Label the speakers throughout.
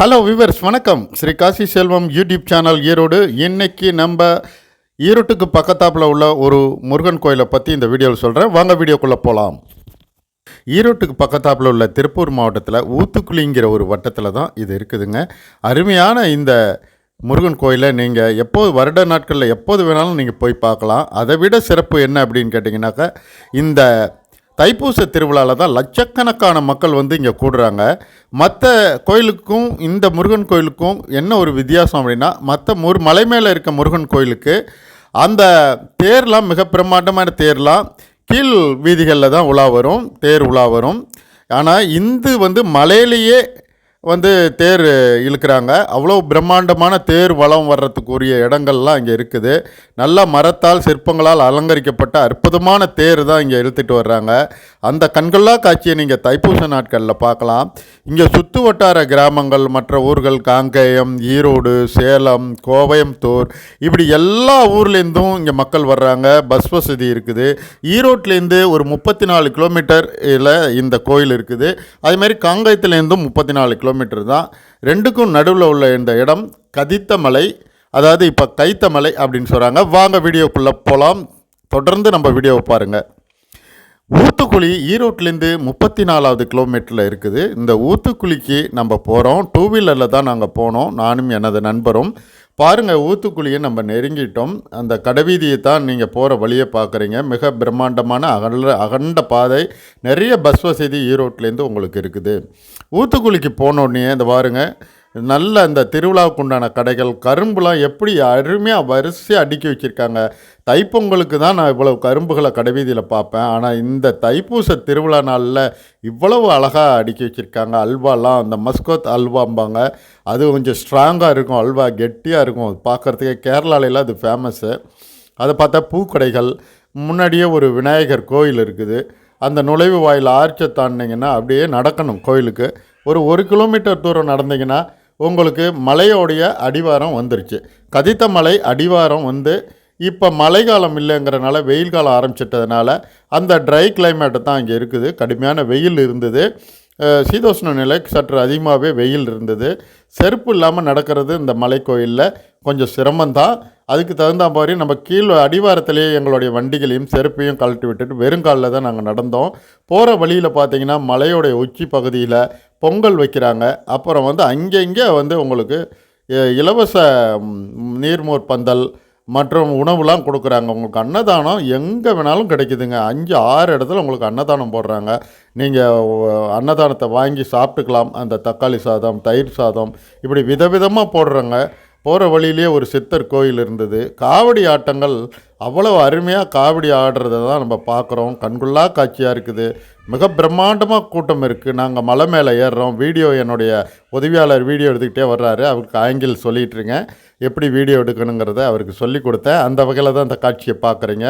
Speaker 1: Hello viewers வணக்கம். Sri Kasi Selvam YouTube channel Erode. இன்னைக்கு நம்ம ஈரோட்டுக்கு பக்கத்தாப்பில் உள்ள ஒரு முருகன் கோயிலை பற்றி இந்த வீடியோவில் சொல்கிறேன் வாங்க வீடியோக்குள்ளே போகலாம் ஈரோட்டுக்கு பக்கத்தாப்பில் உள்ள திருப்பூர் மாவட்டத்தில் ஊத்துக்குளிங்கிற ஒரு வட்டத்தில் தான் இது இருக்குதுங்க. அருமையான இந்த முருகன் கோயிலை நீங்கள் எப்போது வருட நாட்களில் எப்போது வேணாலும் நீங்கள் போய் பார்க்கலாம். அதை விட சிறப்பு என்ன அப்படின்னு கேட்டிங்கனாக்கா இந்த தைப்பூச திருவிழாவில் தான் லட்சக்கணக்கான மக்கள் வந்து இங்கே கூடுறாங்க. மற்ற கோயிலுக்கும் இந்த முருகன் கோயிலுக்கும் என்ன ஒரு வித்தியாசம் அப்படின்னா மற்ற முரு மலை மேலே இருக்க முருகன் கோயிலுக்கு அந்த தேர்லாம் மிக பிரம்மாண்டமான தேர்லாம் கீழ் வீதிகளில் தான் உலா வரும் தேர் உலா வரும். ஆனால் இந்து வந்து மலையிலேயே வந்து தேர் இழுக்கிறாங்க. அவ்வளோ பிரம்மாண்டமான தேர் வளம் வர்றதுக்குரிய இடங்கள்லாம் இங்கே இருக்குது. நல்ல மரத்தால் சிற்பங்களால் அலங்கரிக்கப்பட்ட அற்புதமான தேர் தான் இங்கே இழுத்துட்டு வர்றாங்க. அந்த கண்கொள்ளா காட்சியை நீங்கள் தைப்பூச நாட்களில் பார்க்கலாம். இங்கே சுற்று வட்டார கிராமங்கள் மற்ற ஊர்கள் காங்கேயம் ஈரோடு சேலம் கோவயம்புத்தூர் இப்படி எல்லா ஊர்லேருந்தும் இங்கே மக்கள் வர்றாங்க. பஸ் வசதி இருக்குது. ஈரோட்லேருந்து ஒரு முப்பத்தி நாலு கிலோமீட்டரில் இந்த கோயில் இருக்குது. அதேமாதிரி காங்கயத்துலேருந்தும் முப்பத்தி நாலு கிலோ கிலோமீட்டர் தான். ரெண்டுக்கும் நடுவில் உள்ள இந்த இடம் கதித்த மலை அதாவது இப்போ கைத்த மலை அப்படின்னு சொல்கிறாங்க வாங்க வீடியோக்குள்ளே போகலாம் தொடர்ந்து நம்ம வீடியோவை பாருங்கள் ஊத்துக்குழி ஈரோட்லேருந்து முப்பத்தி நாலாவது கிலோமீட்டரில் இருக்குது. இந்த ஊத்துக்குழிக்கு நம்ம போகிறோம் டூ வீலரில் தான் நாங்கள் போனோம். நானும் எனது நண்பரும். பாருங்கள் ஊத்துக்குழியை நம்ம நெருங்கிட்டோம். அந்த கடைவீதியை தான் நீங்கள் போகிற வழியை பார்க்குறீங்க. மிக பிரம்மாண்டமான அகல அகண்ட பாதை. நிறைய பஸ் வசதி ஈரோட்லேருந்து உங்களுக்கு இருக்குது. ஊத்துக்குழிக்கு போனோடனே இந்த பாருங்கள் நல்ல இந்த திருவிழாவுக்கு உண்டான கடைகள் கரும்புலாம் எப்படி அருமையாக வரிசையாக அடுக்கி வச்சுருக்காங்க. தைப்பொங்கலுக்கு தான் நான் இவ்வளவு கரும்புகளை கடைவீதியில் பார்ப்பேன். ஆனால் இந்த தைப்பூச திருவிழா நாளில் இவ்வளவு அழகாக அடுக்கி வச்சுருக்காங்க. அல்வாலாம் அந்த மஸ்கோத் அல்வாம்பாங்க. அது கொஞ்சம் ஸ்ட்ராங்காக இருக்கும் அல்வா கெட்டியாக இருக்கும். பார்க்குறதுக்கே கேரளாலையில் அது ஃபேமஸ்ஸு அதை பார்த்தா பூக்கடைகள். முன்னாடியே ஒரு விநாயகர் கோயில் இருக்குது. அந்த நுழைவு வாயில் ஆர்ச்சை தாண்டிங்கன்னா அப்படியே நடக்கணும் கோயிலுக்கு. ஒரு ஒரு கிலோமீட்டர் தூரம் நடந்தீங்கன்னா உங்களுக்கு மலையோடைய அடிவாரம் வந்துருச்சு. கதித்த மலை அடிவாரம் வந்து இப்போ மழை காலம் இல்லைங்கிறனால வெயில் காலம் ஆரம்பிச்சிட்டதுனால அந்த ட்ரை கிளைமேட்டு தான் இங்கே இருக்குது. கடுமையான வெயில் இருந்தது. சீதோஷ்ண நிலை சற்று அதிகமாகவே வெயில் இருந்தது. செருப்பு இல்லாமல் நடக்கிறது இந்த மலை கோயிலில் கொஞ்சம் சிரமம்தான். அதுக்கு தகுந்த மாதிரி நம்ம கீழ் அடிவாரத்திலேயே எங்களுடைய வண்டிகளையும் செருப்பையும் கழட்டி விட்டுட்டு வெறுங்காலில் தான் நாங்கள் நடந்தோம். போகிற வழியில் பார்த்தீங்கன்னா மலையோடைய உச்சி பகுதியில் பொங்கல் வைக்கிறாங்க. அப்புறம் வந்து அங்கே இங்கே வந்து உங்களுக்கு இலவச நீர்மோர் பந்தல் மற்றும் உணவுலாம் கொடுக்குறாங்க. உங்களுக்கு அன்னதானம் எங்கே வேணாலும் கிடைக்குதுங்க. அஞ்சு ஆறு இடத்துல உங்களுக்கு அன்னதானம் போடுறாங்க. நீங்கள் அன்னதானத்தை வாங்கி சாப்பிட்டுக்கலாம். அந்த தக்காளி சாதம் தயிர் சாதம் இப்படி விதவிதமாக போடுறாங்க. போகிற வழியிலேயே ஒரு சித்தர் கோயில் இருந்தது. காவடி ஆட்டங்கள் அவ்வளோ அருமையாக காவடி ஆடுறத தான் நம்ம பார்க்குறோம். கண்குள்ளா காட்சியாக இருக்குது. மிக பிரம்மாண்டமாக கூட்டம் இருக்குது நாங்கள் மலை மேலே ஏறுறோம். வீடியோ என்னுடைய உதவியாளர் வீடியோ எடுத்துக்கிட்டே வர்றாரு. அவருக்கு ஆங்கிள் சொல்லிட்டுருங்க. எப்படி வீடியோ எடுக்கணுங்கிறத அவருக்கு சொல்லி கொடுத்தேன். அந்த வகையில் தான் அந்த காட்சியை பார்க்குறீங்க.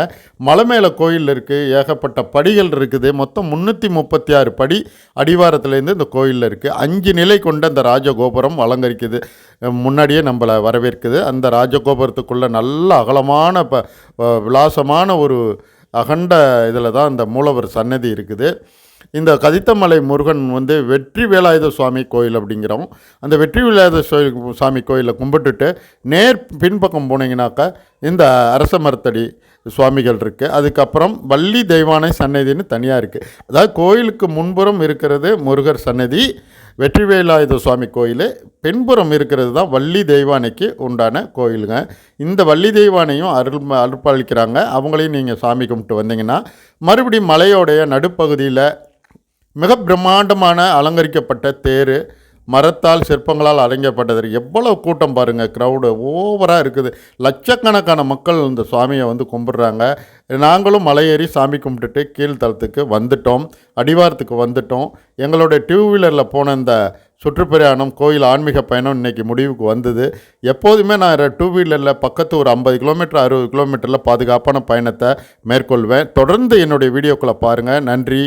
Speaker 1: மலை மேலே கோயில் இருக்குது ஏகப்பட்ட படிகள் இருக்குது. மொத்தம் முந்நூற்றி முப்பத்தி ஆறு படி அடிவாரத்துலேருந்து இந்த கோயிலில் இருக்குது அஞ்சு நிலை கொண்ட அந்த ராஜகோபுரம் அலங்கரிக்குது. முன்னாடியே நம்மளை வரவேற்குது. அந்த ராஜகோபுரத்துக்குள்ளே நல்ல அகலமான ப விலாசமான ஒரு அகண்ட இதில் தான் இந்த மூலவர் சன்னதி இருக்குது. இந்த கதித்தமலை முருகன் வந்து வெற்றி வேலாயுத சுவாமி கோயில் அப்படிங்கிறோம் அந்த வெற்றி வேலாயுத சுவாமி கோயிலை கும்பிட்டுட்டு நேர் பின்பக்கம் போனீங்கன்னாக்கா இந்த அரச மரத்தடி சுவாமிகள் இருக்குது அதுக்கப்புறம் வள்ளி தெய்வானை சன்னதின்னு தனியாக இருக்குது அதாவது கோயிலுக்கு முன்புறம் இருக்கிறது முருகர் சன்னதி வெற்றி வேலாயுத சுவாமி கோயில் பின்புறம் இருக்கிறது தான் வள்ளி தெய்வானைக்கு உண்டான கோயிலுங்க. இந்த வள்ளி தெய்வானையும் அருள் அருள்பாலிக்கிறாங்க. அவங்களையும் நீங்கள் சாமி கும்பிட்டு வந்தீங்கன்னா மறுபடியும் மலையோடைய நடுப்பகுதியில் மிக பிரம்மாண்டமான அலங்கரிக்கப்பட்ட தேர் மரத்தால் சிற்பங்களால் அலங்கப்பட்டது எவ்வளோ கூட்டம் பாருங்கள் க்ரௌடு ஓவராக இருக்குது. லட்சக்கணக்கான மக்கள் இந்த சுவாமியை வந்து கும்பிட்றாங்க. நாங்களும் மலையேறி சாமி கும்பிட்டுட்டு கீழ்த்தளத்துக்கு வந்துட்டோம் அடிவாரத்துக்கு வந்துட்டோம். எங்களுடைய டூ வீலரில் போன இந்த சுற்றுப்பிரயாணம் கோயில் ஆன்மீக பயணம் இன்றைக்கி முடிவுக்கு வந்தது. எப்போதுமே நான் டூ வீலரில் பக்கத்து ஒரு ஐம்பது கிலோமீட்டர் அறுபது கிலோமீட்டரில் பாதுகாப்பான பயணத்தை மேற்கொள்வேன். தொடர்ந்து என்னுடைய வீடியோக்களை பாருங்கள் நன்றி.